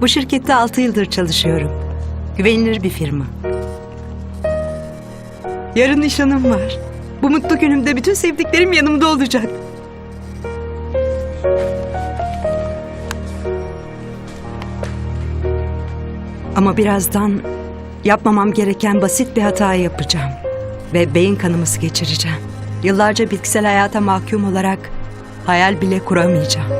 Bu şirkette 6 yıldır çalışıyorum. Güvenilir bir firma. Yarın nişanım var. Bu mutlu günümde bütün sevdiklerim yanımda olacak. Ama birazdan yapmamam gereken basit bir hata yapacağım. Ve beyin kanaması geçireceğim. Yıllarca bitkisel hayata mahkum olarak hayal bile kuramayacağım.